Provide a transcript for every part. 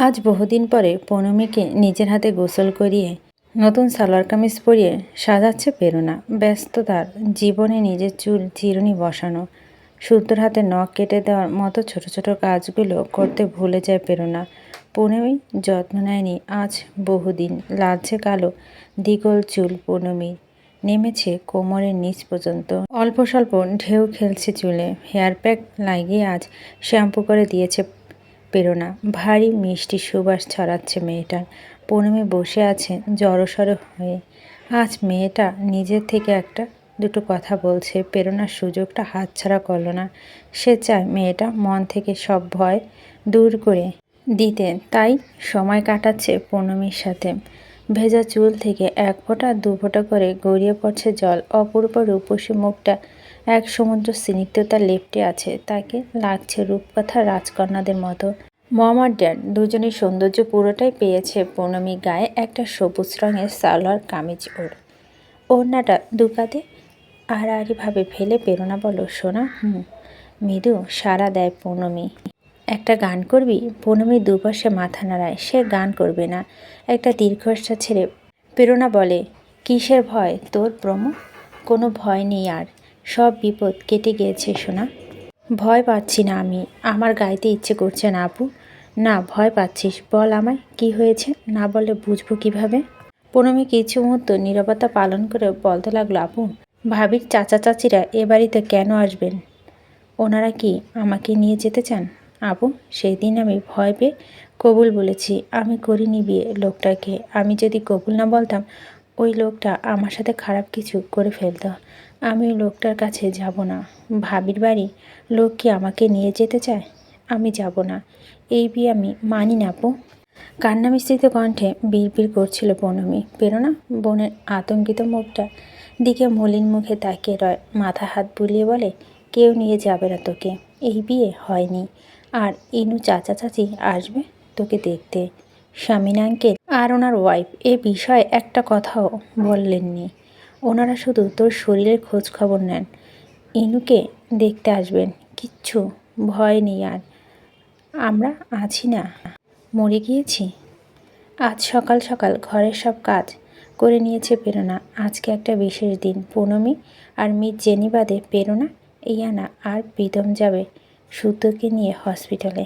আজ বহুদিন পরে পৌনমীকে নিজের হাতে গোসল করিয়ে নতুন সালোয়ার কামিজ পরিয়ে সাজাচ্ছে প্রেরণা ব্যস্ততার জীবনে নিজের চুল চিরুনি বসানো। শুদ্ধর হাতে নখ কেটে দেওয়ার মতো ছোট ছোট কাজগুলো করতে ভুলে যায় প্রেরণা পৌনমী যত্ন নেয়নি আজ বহুদিন। লালচে কালো দ্বিগল চুল পৌনমীর নেমেছে কোমরের নিচ পর্যন্ত। অল্প স্বল্প ঢেউ খেলছে চুলে। হেয়ার প্যাক লাগিয়ে আজ শ্যাম্পু করে দিয়েছে প্রেরণা। ভারী মিষ্টি সুবাস ছড়াচ্ছে মেয়েটার। পৌনমী বসে আছে জড়সড় হয়ে। আজ মেয়েটা নিজের থেকে একটা দুটো কথা বলছে। প্রেরণার সুযোগটা হাতছাড়া করল না। সে চায় মেয়েটা মন থেকে সব ভয় দূর করে দিতে। তাই সময় কাটাচ্ছে পৌনমীর সাথে। ভেজা চুল থেকে এক ফোঁটা, দু ফোঁটা করে গড়িয়ে পড়ছে জল। অপূর্ব রূপসী মুখটা এক সমুদ্র স্নিগ্ধতা লেপটে আছে, তাকে লাগছে রূপকথা রাজকন্যাদের মতো। মম আর ড্যাড দুজনের সৌন্দর্য পুরোটাই পেয়েছে পৌনমী গায়ে একটা সবুজ রঙের সালোয়ার কামিজ ওর। ওড়নাটা দুকাতে আড়াআড়িভাবে ফেলে প্রেরণা বলো, সোনা, হুম, মৃদু সারা দেয় পৌনমী একটা গান করবি? পৌনমী দুপাশে মাথা নাড়ায়, সে গান করবে না। একটা দীর্ঘশ্বাস ছেড়ে প্রেরণা বলে, কিসের ভয়? তোর প্রমো? কোনো ভয় নেই আর। সব বিপদ কেটে গিয়েছে, সোনা। ভয় পাচ্ছি না আমি। আমার গাইতে ইচ্ছে করছে না, আপু। না, ভয় পাচ্ছিস। বল আমায়, কি হয়েছে? না বলে বুঝব কীভাবে? পনমি কিছু মুহূর্ত নীরবতা পালন করে বলতে লাগল, আপু, ভাবির চাচা চাচিরা এ বাড়িতে কেন আসবেন? ওনারা কি আমাকে নিয়ে যেতে চান? আপু, সেই দিন আমি ভয় পেয়ে কবুল বলেছি। আমি করিনি বিয়ে লোকটাকে। আমি যদি কবুল না বলতাম, ওই লোকটা আমার সাথে খারাপ কিছু করে ফেলতো। আমি লোকটার কাছে যাব না। ভাবির বাড়ি? লোক কি আমাকে নিয়ে যেতে চায়? আমি যাব না। এই বিয়ে আমি মানি না, আপু। কান্না মিশ্রিত কণ্ঠে বিড়বিড় করছিল বনমি। প্রেরণা বোনের আতঙ্কিত মুখটা। দিকে মলিন মুখে তাকিয়ে রয়, মাথা হাত বুলিয়ে বলে, কেউ নিয়ে যাবে না তোকে। এই বিয়ে হয়নি। আর ইনু চাচা চাচি আসবে তোকে দেখতে। স্বামীন আঙ্কেল আর ওনার ওয়াইফ এ বিষয়ে একটা কথাও বললেননি। ওনারা শুধু তোর শরীরের খোঁজ খবর নেন। ইনুকে দেখতে আসবেন। কিচ্ছু ভয় নেই আর। আমরা আছি না। মরে গিয়েছি? আজ সকাল সকাল ঘরের সব কাজ করে নিয়েছে প্রেরণা আজকে একটা বিশেষ দিন। পৌনমী আর মিত জেনিবাদে প্রেরণা ইয়ানা আর প্রীতম যাবে শুদ্ধকে নিয়ে হসপিটালে।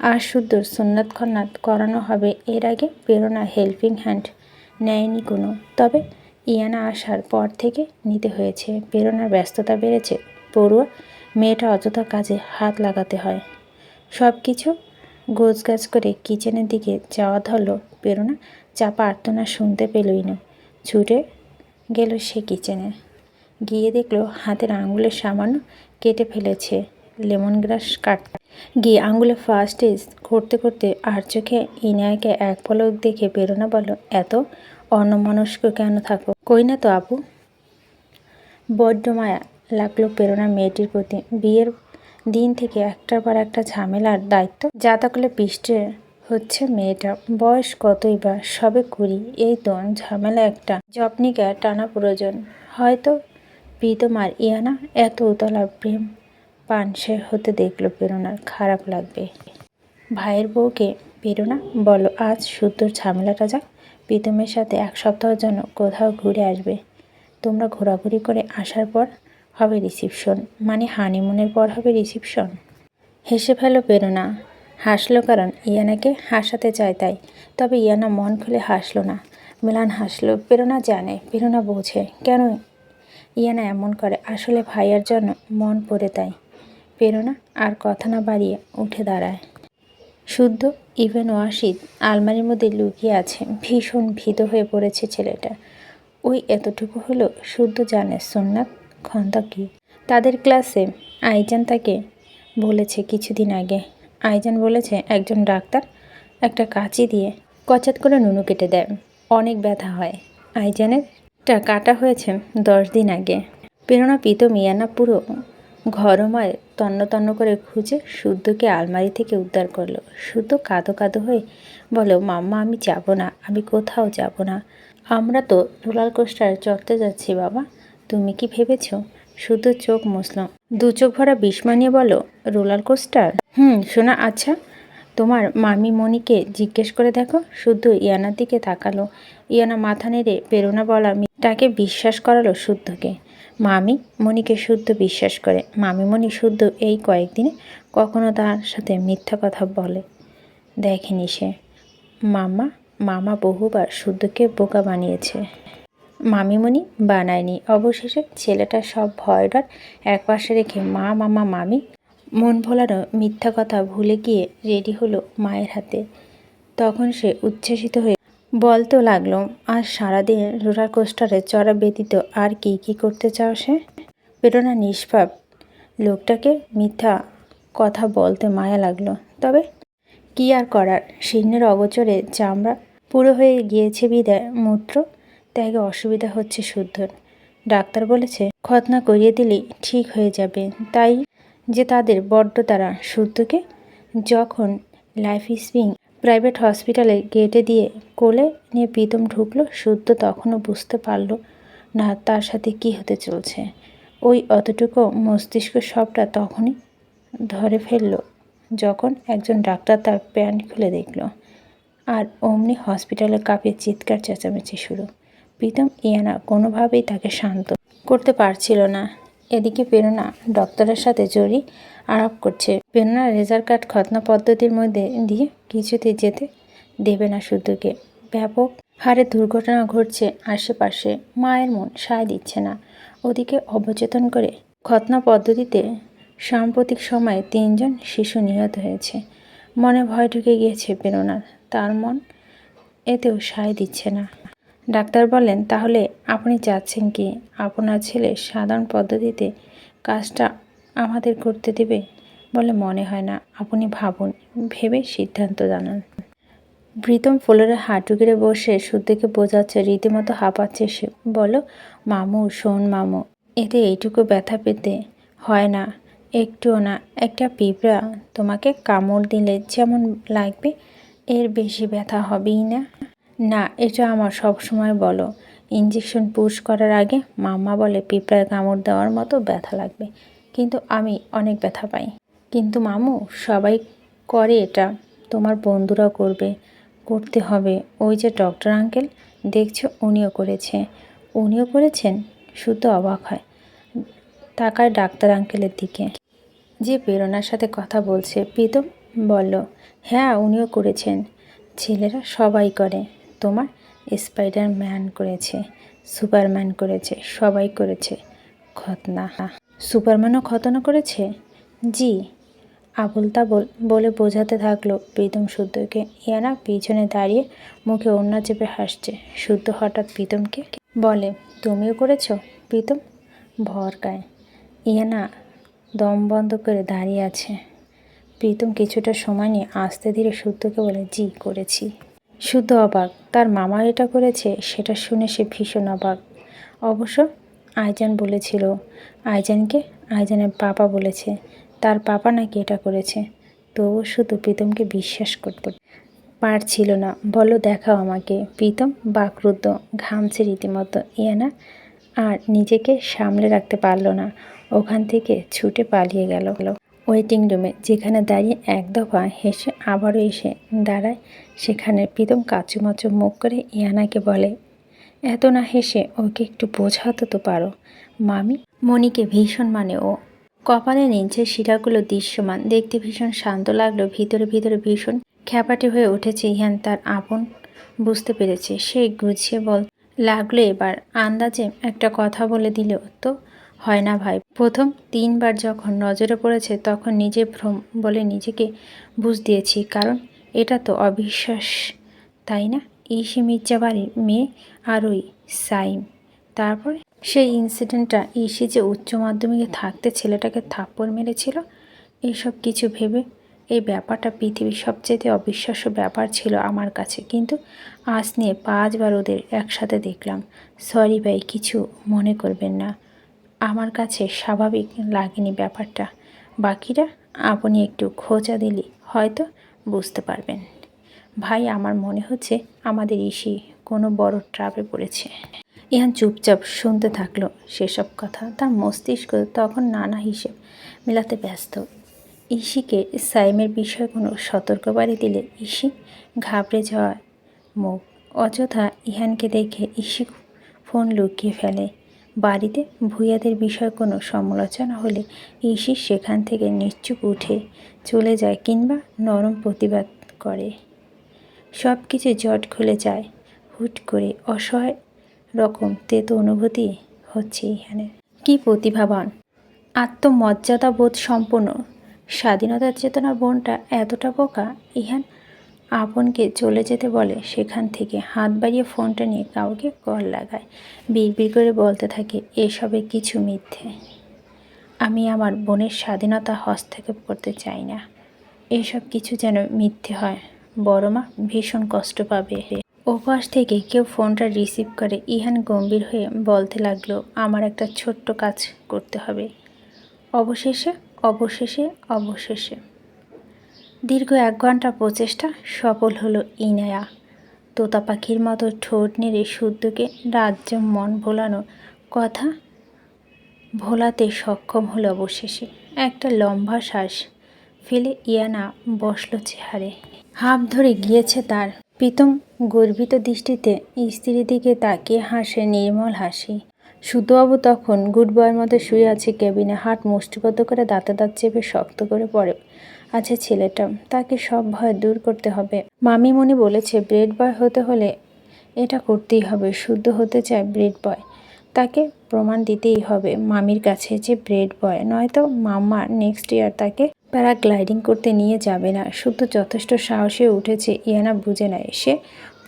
আর শুদ্ধর সুন্নাত খন্নাত করানো হবে। এর আগে প্রেরণা হেল্পিং হ্যান্ড নেয়নি কোনো। তবে ইয়ানা আসার পর থেকে নিতে হয়েছে। প্রেরণার ব্যস্ততা বেড়েছে। পড়ুয়া, মেয়েটা অযথা কাজে হাত লাগাতে হয়। সব কিছু গোছগাছ করে কিচেনের দিকে যাওয়া ধরলো প্রেরণা। চাপা আর্তনা শুনতে পেলই না ছুটে গেল সে কিচেনে। গিয়ে দেখল হাতের আঙুলের সামান্য কেটে ফেলেছে লেমন গ্রাস কাট গিয়ে আঙুলে ফার্স্ট করতে করতে আর চোখে ইনায়কে এক পলক দেখে প্রেরণা বলল, এত অন্যমনস্ক কেন থাকো? কই না তো আপু? বড্ড মায়া লাগল প্রেরণা মেয়েটির প্রতি। বিয়ের দিন থেকে একটার পর একটা ঝামেলার দায়িত্ব যা তাকলে পিষ্টে হচ্ছে মেয়েটা। বয়স কতই বা? সবে কুড়ি। এই তো ঝামেলা একটা। জপনিকা টানা প্রয়োজন। হয়তো প্রীতম আর ইয়ানা এত উতলা প্রেম পানসে হতে দেখল প্রেরণার খারাপ লাগবে। ভাইয়ের বউকে প্রেরণা বলো, আজ সুতোর ঝামেলাটা যাক। প্রীতমের সাথে এক সপ্তাহের জন্য কোথাও ঘুরে আসবে। তোমরা ঘোরাঘুরি করে আসার পর হবে রিসিপশন। মানে হানিমুনের পর হবে রিসিপশন। হেসে ফেলো প্রেরণা হাসলো কারণ ইয়ানাকে হাসাতে চায় তাই। তবে ইয়ানা মন খুলে হাসলো না। মিলান হাসলো প্রেরণা জানে প্রেরণা বোঝে। কেন ইয়ানা এমন করে? আসলে ভাইয়ার জন্য মন পড়ে তাই। প্রেরণা আর কথা না বাড়িয়ে উঠে দাঁড়ায়। শুদ্ধ ইভেন ওয়াশিদ আলমারির মধ্যে লুকিয়ে আছে। ভীষণ ভীত হয়ে পড়েছে ছেলেটা। ওই এতটুকু হলো শুদ্ধ জানে, সোননাথ, খন্দা কি? তাদের ক্লাসে আইজান তাকে বলেছে কিছুদিন আগে। আইজান বলেছে একজন ডাক্তার একটা কাঁচি দিয়ে কচাত করে নুনু কেটে দেয়। অনেক ব্যথা হয়। আইজানের টা কাটা হয়েছে দশ দিন আগে। প্রেরণা পিত মিয়ানা পুরো ঘরময় তন্ন তন্ন করে খুঁজে শুদ্ধকে আলমারি থেকে উদ্ধার করল। শুদ্ধ কাঁদো কাঁদো হয়ে বলো মাম্মা, আমি যাব না, আমি কোথাও যাব না। আমরা তো রোলার কোস্টার চড়তে যাচ্ছি, বাবা। তুমি কি ভেবেছ? শুধু চোখ মুসলাম দু চোখ ভরা বিস্ময় নিয়ে বলো রোলার কোস্টার হুম, শোনা আচ্ছা। তোমার মামি মনিকে জিজ্ঞেস করে দেখো। শুদ্ধ ইয়ানার দিকে তাকালো। ইয়ানা মাথা নেড়ে প্রেরণা বলা মেয়েটাকে বিশ্বাস করালো শুদ্ধকে। মামি মনিকে শুদ্ধ বিশ্বাস করে। মামিমণি শুদ্ধ এই কয়েকদিনে কখনো তার সাথে মিথ্যা কথা বলে। দেখেনি সে। মামা মামা বহুবার শুদ্ধকে বোকা বানিয়েছে। মামিমণি বানায়নি। অবশেষে ছেলেটা সব ভয় ডর একপাশে রেখে মা, মামা, মামি মন ভোলানো মিথ্যা কথা ভুলে গিয়ে রেডি হলো মায়ের হাতে। তখন সে উচ্ছ্বসিত হয়ে বলতে লাগল আর সারাদিন রোলার কোস্টারে চড়া ব্যতীত আর কি কি করতে চাও সে? প্রেরণা নিষ্পাপ। লোকটাকে মিথ্যা কথা বলতে মায়া লাগল। তবে কি আর করার? শীর্ণের অগোচরে চামড়া পুরো হয়ে গিয়েছে বিদায়, মূত্র ত্যাগে অসুবিধা হচ্ছে শুদ্ধর। ডাক্তার বলেছে খতনা করিয়ে দিলেই ঠিক হয়ে যাবে। তাই যে তাদের বড্ড তারা, শুদ্ধকে যখন লাইফ স্প্রিং প্রাইভেট হসপিটালে গেটে দিয়ে কোলে নিয়ে প্রীতম ঢুকলো শুদ্ধ তখনও বুঝতে পারল না তার সাথে কি হতে চলছে। ওই অতটুকু মস্তিষ্ক সবটা তখনই ধরে ফেলল যখন একজন ডাক্তার তার প্যান্ট খুলে দেখল। আর অমনি হসপিটালে কাঁপিয়ে চিৎকার চেঁচামেচি শুরু। প্রীতম ইয়ানা কোনোভাবেই তাকে শান্ত করতে পারছিল না। এদিকে প্রেরণা ডক্টরের সাথে জড়ি আরোপ করছে। প্রেরণা রেজার কার্ড খতনা পদ্ধতির মধ্যে দিয়ে কিছুতে যেতে দেবে না শুদ্ধকে। ব্যাপক হারে দুর্ঘটনা ঘটছে আশেপাশে। মায়ের মন সায় দিচ্ছে না। ওদিকে অবচেতন করে খতনা পদ্ধতিতে সাম্প্রতিক সময়ে তিনজন শিশু নিহত হয়েছে। মনে ভয় ঢুকে গিয়েছে প্রেরণার তার মন এতেও সায় দিচ্ছে না। ডাক্তার বলেন, তাহলে আপনি চাচ্ছেন কি আপনার ছেলে সাধারণ পদ্ধতিতে কাজটা আমাদের করতে দেবে বলে মনে হয় না? আপনি ভাবুন, ভেবে সিদ্ধান্ত জানান। প্রীতম ফ্লোরে হাঁটু গেড়ে বসে শুদ্ধকে বোঝাচ্ছে, রীতিমতো হাঁপাচ্ছে সে। বলো, মামু, শোন মামু, এতে এইটুকু ব্যথা পেতে হয় না, একটুও না। একটা পিঁপড়া তোমাকে কামড় দিলে যেমন লাগবে, এর বেশি ব্যথা হবেই না। না, এটা আমার সব সময় বলো। ইঞ্জেকশন পুশ করার আগে মাম্মা বলে পিঁপড়ায় কামড় দেওয়ার মতো ব্যথা লাগবে। কিন্তু আমি অনেক ব্যথা পাই। কিন্তু মামু, সবাই করে এটা। তোমার বন্ধুরাও করবে। করতে হবে। ওই যে ডক্টর আঙ্কেল, দেখছ উনিও করেছে। উনিও করেছেন? শুধু অবাক হয়। তাকায় ডাক্তার আঙ্কেলের দিকে। যে প্রেরণার সাথে কথা বলছে, প্রীতম বলল হ্যাঁ উনিও করেছেন। ছেলেরা সবাই করে। তোমার স্পাইডার ম্যান করেছে, সুপারম্যান করেছে, সবাই করেছে। খতনা। সুপারম্যানও খতনা করেছে? জি। আবুল তাবুল বলে বোঝাতে থাকল প্রীতম শুদ্ধকে। ইয়ানা পিছনে দাঁড়িয়ে মুখে অন্য চেপে হাসছে। শুদ্ধ হঠাৎ প্রীতমকে বলে, তুমিও করেছ প্রীতম? ভরকায় ইয়ানা দম বন্ধ করে দাঁড়িয়ে আছে। প্রীতম কিছুটা সময় নিয়ে আস্তে ধীরে শুদ্ধকে বলে, জি, করেছি। শুদ্ধ অবাক। তার মামা এটা করেছে, সেটা শুনে সে ভীষণ অবাক। অবশ্য আয়জান বলেছিল, আইজানকে আয়জানের পাপা বলেছে, তার পাপা নাকি এটা করেছে। তবুও শুধু প্রীতমকে বিশ্বাস করতে পারছিল না। বলো দেখাও আমাকে। প্রীতম বাকরুদ্ধ, ঘামছে রীতিমতো। ইয়ানা আর নিজেকে সামলে রাখতে পারল না। ওখান থেকে ছুটে পালিয়ে গেল। ওয়েটিং রুমে, যেখানে দাঁড়িয়ে এক দফা হেসে আবারও এসে দাঁড়ায়। সেখানে প্রীতম কাচুমাচু মুখ করে ইয়ানাকে বলে, এত না হেসে ওকে একটু বোঝাতে তো পারো। মামি? মনিকে ভীষণ মানে ও। কপালে নিচে শিরাগুলো দৃশ্যমান। দেখতে ভীষণ শান্ত লাগল। ভিতরে ভিতরে ভীষণ খ্যাপাটি হয়ে উঠেছে ইহান তার আপন। বুঝতে পেরেছে। সে গুছিয়ে বল, লাগল এবার। আন্দাজে একটা কথা বলে দিল তো হয় না ভাই। প্রথম তিনবার যখন নজরে পড়েছে, তখন নিজে ভ্রম বলে নিজেকে বুঝ দিয়েছি, কারণ এটা তো অবিশ্বাস, তাই না? ইসি মির্জা বাড়ির মেয়ে আর ওই সাইম। তারপরে সেই ইনসিডেন্টটা ইসি যে উচ্চ মাধ্যমিকে থাকতে ছেলেটাকে থাপ্পড় মেরেছিল এইসব কিছু ভেবে এই ব্যাপারটা পৃথিবীর সবচেয়ে অবিশ্বাস্য ব্যাপার ছিল আমার কাছে। কিন্তু আজ নিয়ে পাঁচবার ওদের একসাথে দেখলাম। সরি ভাই, কিছু মনে করবেন না। আমার কাছে স্বাভাবিক লাগেনি ব্যাপারটা। বাকিরা, আপনি একটু খোঁজা দিলে হয়তো বুঝতে পারবেন। ভাই, আমার মনে হচ্ছে আমাদের ইসি কোনো বড় ট্রাপে পড়েছে। ইহান চুপচাপ শুনতে থাকল সেসব কথা। তার মস্তিষ্ক তখন নানা হিসেব মেলাতে ব্যস্ত। ইসিকে সাইমের বিষয়ে কোনো সতর্কবাণী দিলে ইসি ঘাবড়ে যাওয়া মুখ। অযথা ইহানকে দেখে ইসি ফোন লুকিয়ে ফেলে। বাড়িতে ভূয়াদের বিষয়ে কোনো সমালোচনা হলে ইসি সেখান থেকে নিশ্চুপ উঠে চলে যায় কিংবা নরম প্রতিবাদ করে। সব কিছু জট খুলে যায়। হুট করে অসহায় রকম তেতো অনুভূতি হচ্ছে ইহানের কি প্রতিভাবান। আত্মমর্যাদাবোধ সম্পন্ন স্বাধীনতার চেতনা বোনটা এতটা বোকা, ইহান আপনকে চলে যেতে বলে, সেখান থেকে হাত বাড়িয়ে ফোনটা নিয়ে কাউকে কল লাগায়। বিড়বিড় করে বলতে থাকে, এসবে কিছু মিথ্যে। আমি আমার বোনের স্বাধীনতা হস্তক্ষেপ করতে চাই না। এসব কিছু যেন মিথ্যে হয়। বড় মা ভীষণ কষ্ট পাবে ওপাশ থেকে কেউ ফোনটা রিসিভ করে ইহান গম্ভীর হয়ে বলতে লাগল, আমার একটা ছোট্ট কাজ করতে হবে। অবশেষে অবশেষে অবশেষে। দীর্ঘ এক ঘণ্টা প্রচেষ্টা সফল হলো ইনায়া। তোতা পাখির মতো ঠোঁট নেড়ে শুদ্ধকে রাজ্য মন ভোলানোর কথা ভোলাতে সক্ষম হলো অবশেষে। একটা লম্বা শ্বাস ফেলে ইয়ানা বসল চেহারে। হাফ ধরে গিয়েছে তার। প্রীতম গর্বিত দৃষ্টিতে স্ত্রীর দিকে তাকিয়ে হাসে নির্মল হাসি। সুতবাবু তখন গুড বয়ের মতো শুয়ে আছে কেবিনে হাট মুষ্টিবদ্ধ করে দাঁতে দাঁত চেপে শক্ত করে পড়ে। আছে ছেলেটা, তাকে সব ভয় দূর করতে হবে। মামি মনি বলেছে, ব্রেড বয় হতে হলে এটা করতেই হবে, শুদ্ধ হতে চায় ব্রেড বয়। তাকে প্রমাণ দিতেই হবে মামির কাছে যে ব্রেড বয়, নয়তো মাম্মা নেক্সট ইয়ার তাকে প্যারাগ্লাইডিং করতে নিয়ে যাবে না। শুদ্ধ যথেষ্ট সাহসে উঠেছে, ইয়ানা বুঝে নেয়। সে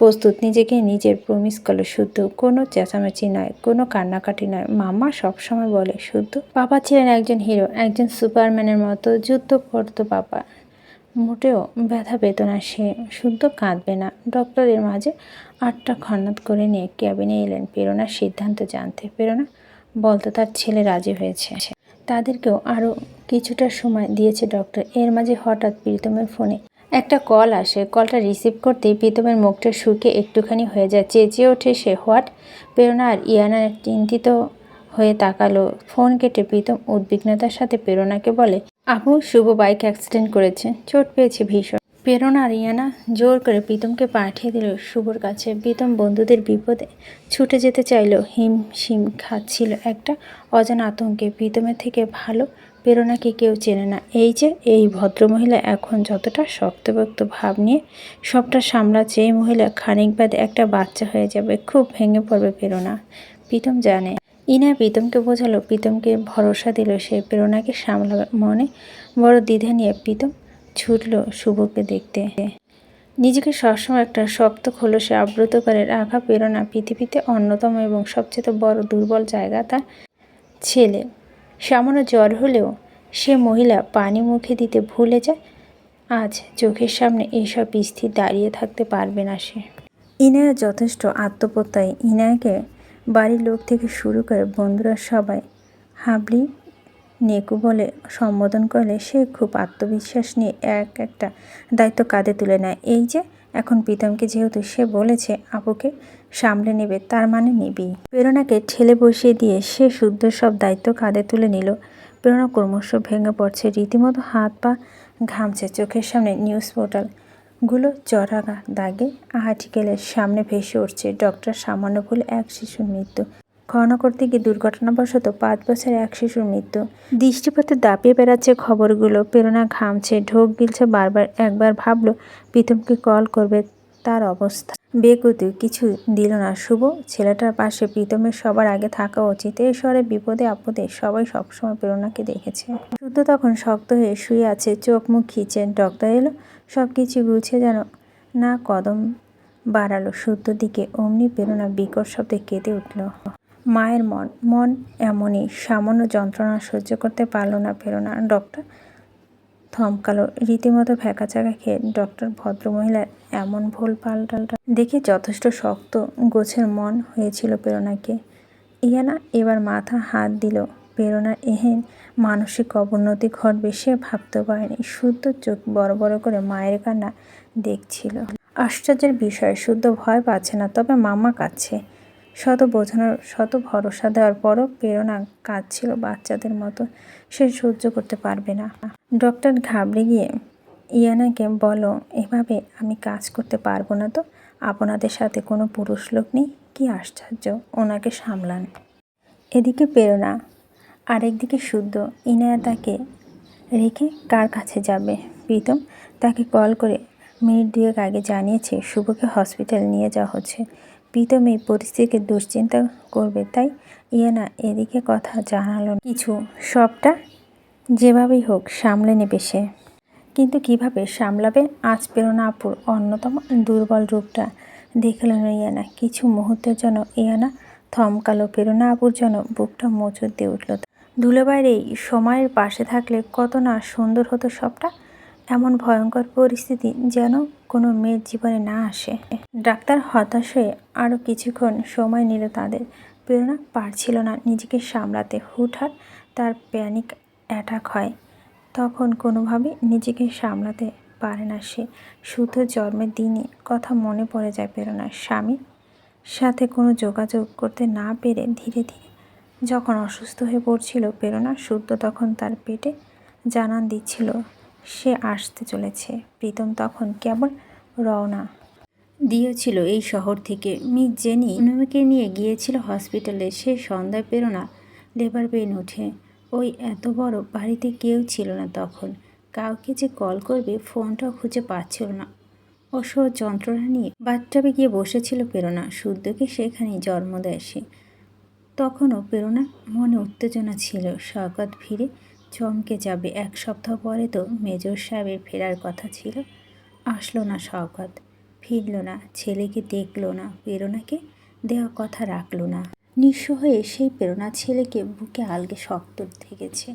প্রস্তুত। নিজেকে নিজের প্রমিস করল শুদ্ধ। কোনো চেঁচামেচি নয়, কোনো কান্নাকাটি নয়। মাম্মা সবসময় বলে, শুদ্ধ? পাপা ছিলেন একজন হিরো একজন সুপারম্যানের মতো, যুদ্ধ করতো পাপা মোটেও ব্যথা পেত না সে। শুদ্ধ কাঁদবে না। ডক্টরের মাঝে আটটা খন্নাত করে নিয়ে ক্যাবিনে এলেন। প্রেরণার সিদ্ধান্ত জানতে। প্রেরণা বলতো তার ছেলে রাজি হয়েছে। তাদেরকেও আরও কিছুটা সময় দিয়েছে ডক্টর এর মাঝে হঠাৎ প্রীতমের ফোনে একটা কল আসে। কলটা রিসিভ করতেই প্রীতমের মুখটা শুকে একটুখানি হয়ে যায়। চেঁচিয়ে ওঠে সে। হোয়াট? প্রেরণা আর ইয়ানা চিন্তিত হয়ে তাকালো। ফোন কেটে প্রীতম উদ্বিগ্নতার সাথে প্রেরণাকে বলে, আপু, শুভ বাইক অ্যাক্সিডেন্ট করেছে। চোট পেয়েছে ভীষণ। প্রেরণা আর ইয়ানা জোর করে প্রীতমকে পাঠিয়ে দিল শুভর কাছে। প্রীতম বন্ধুদের বিপদে ছুটে যেতে চাইলেও হিমশিম খাচ্ছিল একটা অজানা আতঙ্কে। প্রীতমের থেকে ভালো প্রেরণাকে কেউ চেনে না। এই যে, এই ভদ্রমহিলা এখন যতটা শক্তভক্ত ভাব নিয়ে সবটা সামলাচ্ছে, এই মহিলা খানিক বাদে একটা বাচ্চা হয়ে যাবে, খুব ভেঙে পড়বে প্রেরণা প্রীতম জানে। ইনা প্রীতমকে বোঝালো, প্রীতমকে ভরসা দিল সে প্রেরণাকে সামলাবে মনে বড় দ্বিধা নিয়ে প্রীতম ছুটল শুভকে দেখতে। নিজেকে সবসময় একটা শক্ত, খোলসে আবৃত করে রাখা প্রেরণা পৃথিবীতে অন্যতম এবং সবচেয়ে বড় দুর্বল জায়গা তার ছেলে। সামান্য জ্বর হলেও সে মহিলা পানি মুখে দিতে ভুলে যায়। আজ চোখের সামনে এসব স্থির দাঁড়িয়ে থাকতে পারবে না সে। ইনায়া যথেষ্ট আত্মপ্রত্যয়। ইনায়াকে বাড়ির লোক থেকে শুরু করে বন্ধুরা সবাই হাবলি, নেকু বলে সম্বোধন করলে সে খুব আত্মবিশ্বাস নিয়ে এক একটা দায়িত্ব কাঁধে তুলে নেয়। এই যে এখন প্রীতমকে যেহেতু সে বলেছে, আপুকে সামলে নেবে, তার মানে নিবি। প্রেরণাকে ঠেলে বসিয়ে দিয়ে সে শুদ্ধ সব দায়িত্ব কাঁধে তুলে নিল। প্রেরণা ক্রমশ ভেঙে পড়ছে। রীতিমতো হাত পা ঘামছে চোখের সামনে নিউজ পোর্টালগুলো চরাগা দাগে আর্টিকেলের সামনে ভেসে উঠছে ডক্টর সামান্য ভুল এক শিশুর মৃত্যু। খনন করতে গিয়ে দুর্ঘটনাবশত পাঁচ বছরের এক শিশুর মৃত্যু। দৃষ্টিপথে দাপিয়ে বেড়াচ্ছে খবরগুলো, প্রেরণা ঘামছে, ঢোক গিলছে বারবার, একবার ভাবলো প্রীতমকে কল করবে তার অবস্থা। বেকুতু কিছু দিল না, শুভ, ছেলেটার পাশে প্রীতমের সবার আগে থাকা উচিত এই শহরে বিপদে আপদে সবাই সবসময় প্রেরণাকে দেখেছে। শুদ্ধ তখন শক্ত হয়ে শুয়ে আছে, চোখ মুখ খিচে, ডক্টর এলো সব কিছু গুছিয়ে যেন না কদম বাড়ালো। শুদ্ধ দিকে অমনি প্রেরণা বিকট শব্দে কেঁদে উঠল। মায়ের মন মন এমনই সামান্য যন্ত্রণা সহ্য করতে পারল না প্রেরণা। ডক্টর থমকালো, রীতিমতো ফ্যাকাচাকা খেয়ে ডক্টর ভদ্রমহিলার এমন ভুল পাল্টালটা দেখে যথেষ্ট শক্ত, গোছের মন হয়েছিল প্রেরণাকে। ইয়ানা এবার মাথা হাত দিল। প্রেরণার এহেন মানসিক অবনতি ঘটবে সে ভাবতে পারেনি। শুদ্ধ চোখ বড় বড় করে মায়ের কান্না দেখছিল। আশ্চর্যের বিষয়, শুদ্ধ ভয় পাচ্ছে না, তবে মামা কাচ্ছে শত বোঝানোর, শত ভরসা দেওয়ার পরও প্রেরণা কাঁদছিল বাচ্চাদের মতো। সে সহ্য করতে পারবে না। ডক্টর ঘাবড়ে গিয়ে, ইয়ানাকে বলো, এভাবে আমি কাজ করতে পারব না তো? আপনাদের সাথে কোনো পুরুষ লোক নেই? কি আশ্চর্য, ওনাকে সামলান। এদিকে প্রেরণা আরেকদিকে শুদ্ধ, ইনায়া তাকে রেখে কার কাছে যাবে? প্রীতম তাকে কল করে মিনিট দুয়েক আগে জানিয়েছে, শুভকে হসপিটাল নিয়ে যাওয়া হচ্ছে। প্রীতম এই পরিস্থিতিকে দুশ্চিন্তা করবে, তাই ইয়ানা এদিকে কথা জানালো কিছু, সবটা যেভাবেই হোক সামলে নেবে সে। কিন্তু কীভাবে সামলাবে, আজ প্রেরণা আপুর অন্যতম দুর্বল রূপটা দেখলেন ইয়ানা। কিছু মুহূর্তের জন্য ইয়ানা থমকালো প্রেরণা আপুর জন্য বুকটা মোচড় দিয়ে উঠল। দুলাভাইয়ের এই সময়ের পাশে থাকলে কত না সুন্দর হতো সবটা এমন ভয়ঙ্কর পরিস্থিতি যেন কোনো মেয়ের জীবনে না আসে। ডাক্তার হতাশ হয়ে আরও কিছুক্ষণ সময় নিল তাদের। প্রেরণা পারছিল না নিজেকে সামলাতে। হুটহাট তার প্যানিক অ্যাটাক হয়। তখন কোনোভাবে নিজেকে সামলাতে পারে না সে। শুধু জন্মের দিনে কথা মনে পড়ে যায় প্রেরণার। স্বামীর সাথে কোনো যোগাযোগ করতে না পেরে ধীরে ধীরে যখন অসুস্থ হয়ে পড়ছিল প্রেরণা শুদ্ধ তখন তার পেটে জানান দিচ্ছিল। সে আসতে চলেছে। প্রীতম তখন কেবল রওনা দিয়েছিল এই শহর থেকে। মিস জেনি অনুমিকে নিয়ে গিয়েছিল হসপিটালে। সে সন্ধ্যায় প্রেরণা লেবার পেন উঠে ওই এত বড় বাড়িতে কেউ ছিল না তখন। কাউকে যে কল করবে, ফোনটাও খুঁজে পাচ্ছিল না। অসহ যন্ত্রণা নিয়ে বাথটাবে গিয়ে বসেছিল প্রেরণা। শুদ্ধকে সেখানেই জন্ম দেয় সে। তখনও প্রেরণা মনে উত্তেজনা ছিল। শওকত ফিরে চমকে যাবে। এক সপ্তাহ পরে তো মেজর সাহেবের ফেরার কথা ছিল। আসলো না শওকত। ফিরল না, ছেলেকে দেখল না, প্রেরণাকে দেওয়া কথা রাখল না। নিঃস্ব হয়ে সেই প্রেরণা ছেলেকে বুকে আলগে শক্ত থেকেছে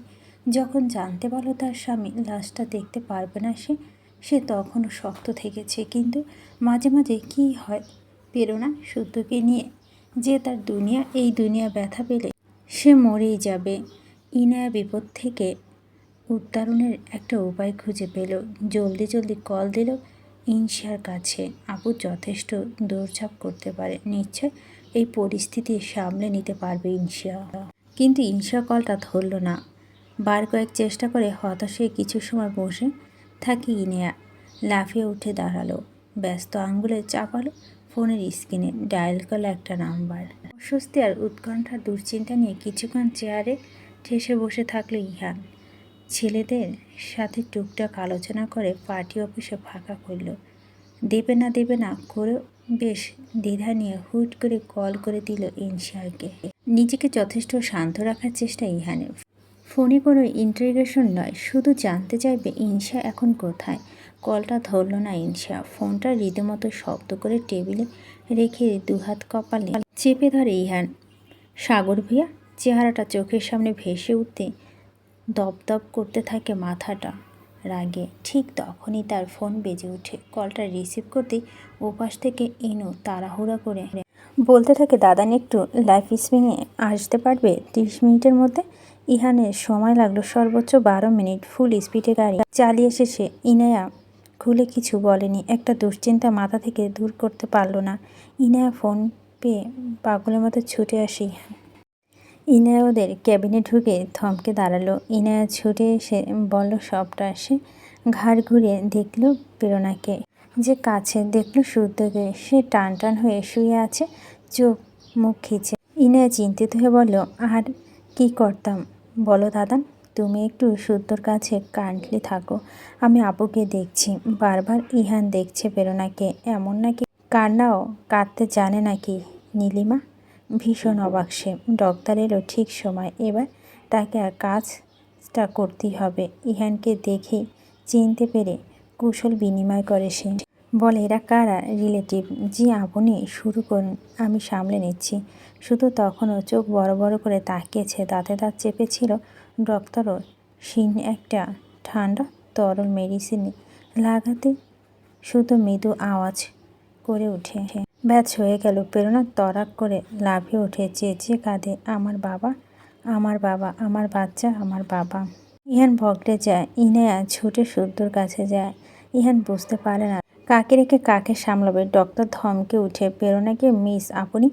যখন জানতে পারল তার স্বামী লাশটা দেখতে পারবে না সে সে তখনও শক্ত থেকেছে কিন্তু মাঝে মাঝে কী হয়? প্রেরণা শুদ্ধকে নিয়ে যে তার দুনিয়া, এই দুনিয়া ব্যথা পেলে সে মরেই যাবে। ইনায়া বিপদ থেকে উত্তরণের একটা উপায় খুঁজে পেল। জলদি জলদি কল দিল। ইনশার কাছে আপু যথেষ্ট দৌড়ঝাঁপ করতে পারে। নিশ্চয় এই পরিস্থিতি সামলে নিতে পারবে ইনশা। কিন্তু ইনশা কলটা ধরল না। বার কয়েক চেষ্টা করে হতাশে কিছু সময় বসে থাকি ইনেয়া। লাফিয়ে উঠে দাঁড়াল। ব্যস্ত আঙ্গুলে চাপালো ফোনের স্ক্রিনে। ডায়াল করল একটা নাম্বার। অস্বস্তি আর উৎকণ্ঠা দুশ্চিন্তা নিয়ে কিছুক্ষণ চেয়ারে ঠেসে বসে থাকল ইহান। ছেলেদের সাথে টুকটাক আলোচনা করে পার্টি অফিসে ফাঁকা করল দেবে না দেবে না করে বেশ দ্বিধা নিয়ে হুট করে কল করে দিল ইনশাকে নিজেকে যথেষ্ট শান্ত রাখার চেষ্টা ইহানের। ফোনে কোনো ইন্টারগেশন নয়, শুধু জানতে চাইবে ইনশা এখন কোথায়। কলটা ধরল না ইনশা ফোনটা রীতিমতো শব্দ করে টেবিলে রেখে দুহাত কপালে চেপে ধরে ইহান, সাগর ভিয়া চেহারাটা চোখের সামনে ভেসে উঠতে দপদপ করতে থাকে মাথাটা রাগে। ঠিক তখনই তার ফোন বেজে ওঠে। কলটা রিসিভ করতে ওপাশ থেকে ইনু তাড়াহুড়া করে বলতে থাকে দাদানি একটু লাইফ স্প্রিংয়ে আসতে পারবে? তিরিশ মিনিটের মধ্যে ইহানের সময় লাগল সর্বোচ্চ বারো মিনিট ফুল স্পিডে গাড়ি চালিয়ে শেষে ইনায়া খুলে কিছু বলেনি। একটা দুশ্চিন্তা মাথা থেকে দূর করতে পারল না। ইনায়া ফোন পেয়ে পাগলের মতো ছুটে আসে ইহান। ইনায়া ওদের ক্যাবিনে ঢুকে থমকে দাঁড়াল। ইনায়া ছুটে এসে বলল, সবটা এসে ঘাড় ঘুরে দেখল প্রেরণাকে যে কাছে দেখল শুদ্ধকে সে টান টান হয়ে শুয়ে আছে, চোখ মুখ খিচে। ইনায়া চিন্তিত হয়ে বলল, আর কি করতাম? বলো দাদা, তুমি একটু শুদ্ধর কাছে কাইন্ডলি থাকো। আমি আপুকে দেখছি, বারবার ইহান দেখছে প্রেরণাকে এমন নাকি? কান্নাও কাঁদতে জানে নাকি নীলিমা? ভীষণ অবাক সে। ডক্টর এলো ঠিক সময়। এবার তাকে আর কাজটা করতেই হবে। ইহানকে দেখে চিনতে পেরে কুশল বিনিময় করে সে। বলে, এরা কারা? রিলেটিভ। জি, আপনি শুরু করুন। আমি সামলে নিচ্ছি। শুধু তখনও চোখ বড় বড় করে তাকিয়েছে। দাঁতে দাঁত চেপেছিল ডক্টরও সিন একটা ঠান্ডা তরল মেডিসিন। লাগাতে শুধু মৃদু আওয়াজ করে উঠে। ব্যাচ হয়ে গেল। প্রেরণা তরাক করে লাফিয়ে উঠে চেঁচিয়ে কাঁদে, আমার বাবা আমার বাবা, আমার বাচ্চা, আমার বাবা। ইহান ভগড়ে যায়, ইনায়া ছুটে শুদ্ধর কাছে যায়। ইহান বুঝতে পারে না, কাকে রেখে কাকে সামলাবে। ডক্টর ধমকে উঠে প্রেরণাকে মিস, আপনি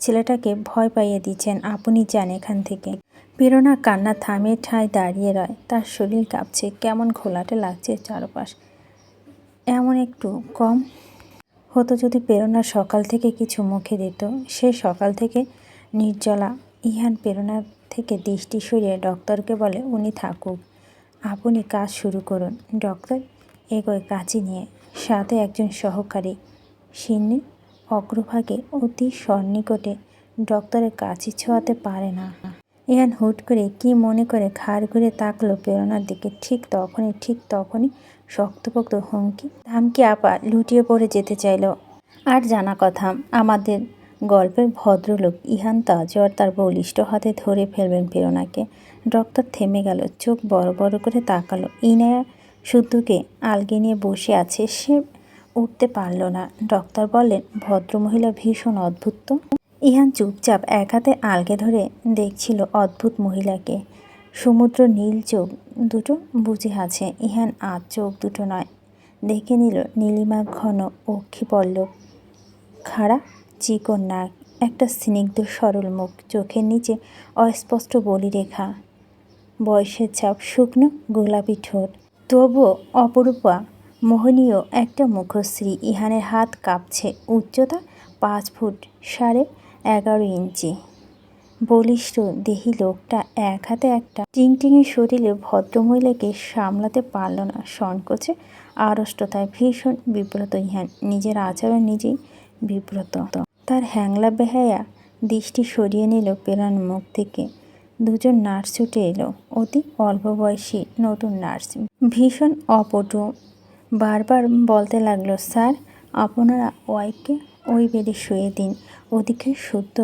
ছেলেটাকে ভয় পাইয়ে দিচ্ছেন, আপনি যান এখান থেকে। প্রেরণা কান্না থামিয়ে ঠায় দাঁড়িয়ে রয়। তার শরীর কাঁপছে, কেমন ঘোলাটে লাগছে চারপাশ। এমন একটু কম হতো যদি প্রেরণা সকাল থেকে কিছু মুখে দিত। সে সকাল থেকে নির্জলা, ইহান প্রেরণার থেকে দৃষ্টি সরিয়ে ডক্টরকে বলে, উনি থাকুক। আপনি কাজ শুরু করুন। ডক্টর এগোয় কাঁচি নিয়ে। সাথে একজন সহকারী সিন্নি অগ্রভাগে অতি সন্নিকটে ডক্টরের কাছে ছোঁয়াতে পারে না। ইহান হুট করে কি মনে করে ঘাড় ঘুরে তাকলো প্রেরণার দিকে। ঠিক তখনই ঠিক তখনই শক্তপোক্ত হুমকি, ধামকি আপা লুটিয়ে পড়ে যেতে চাইল। আর জানা কথা, আমাদের গল্পের ভদ্রলোক ইহান তাজওয়ার তার বলিষ্ঠ হাতে ধরে ফেলবেন প্রেরণাকে। ডক্টর থেমে গেল, চোখ বড় বড় করে তাকালো। ইনায়া শুদ্ধকে আলগে নিয়ে বসে আছে সে উঠতে পারল না। ডক্টর বললেন, ভদ্রমহিলা ভীষণ অদ্ভুত ইহান চুপচাপ এক হাতে আলগে ধরে দেখছিল অদ্ভুত মহিলাকে। সমুদ্র, নীল চোখ দুটো বুঝে আছে। ইহান আজ চোখ দুটো নয়। দেখে নিল নীলিমা ঘন অক্ষি পল্লব খাড়া, চিকন নাক, একটা স্নিগ্ধ সরল মুখ, চোখের নিচে অস্পষ্ট বলিরেখা। বয়সের ছাপ শুকনো গোলাপি ঠোঁট। তবুও অপরূপা, মোহনীয় একটা মুখশ্রী। ইহানের হাত কাঁপছে, উচ্চতা পাঁচ ফুট সাড়ে এগারো ইঞ্চি। বলিষ্ঠ দেহি লোকটা এক হাতে একটা টিংটিঙে শরীরে ভদ্রমহিলাকে সামলাতে পারল না। সংকোচে, আড়ষ্টতায় ভীষণ বিব্রত ইহান। নিজের আচরণ নিজেই বিব্রত। তার হ্যাংলা বেহায়া দৃষ্টি সরিয়ে নিল পেরান মুখ থেকে। দুজন নার্স ছুটে এলো। অতি অল্প বয়সী নতুন নার্স। ভীষণ অপটু। বারবার বলতে লাগল, স্যার, আপনারা ওয়াইফকে ওই বেডে শুয়ে দিন। ওদিকে শুদ্ধ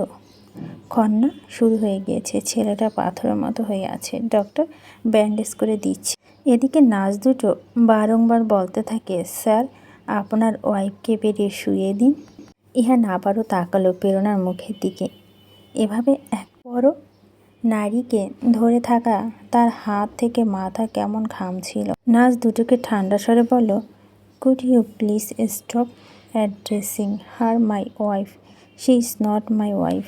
খন্না শুরু হয়ে গিয়েছে। ছেলেটা পাথরের মতো হয়ে আছে। ডক্টর ব্যান্ডেজ করে দিচ্ছে। এদিকে নার্স দুটো বারংবার বলতে থাকে, স্যার, আপনার ওয়াইফকে বেরিয়ে শুয়ে দিন। ইহা না পারো তাকালো প্রেরণার মুখের দিকে। এভাবে এক বড় নারীকে ধরে থাকা তার হাত থেকে মাথা কেমন ঘামছিল নার্স দুটোকে ঠান্ডা স্বরে বলল could you please stop addressing her my wife she is not my wife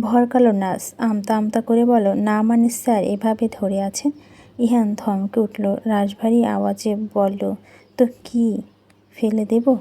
ভরকালো nurse, আমতা আমতা করে বলো, না মানে স্যার, এভাবে ধরে আছেন? ইহান থমকে উঠল রাজভারী আওয়াজে বলল তো কি ফেলে দেব?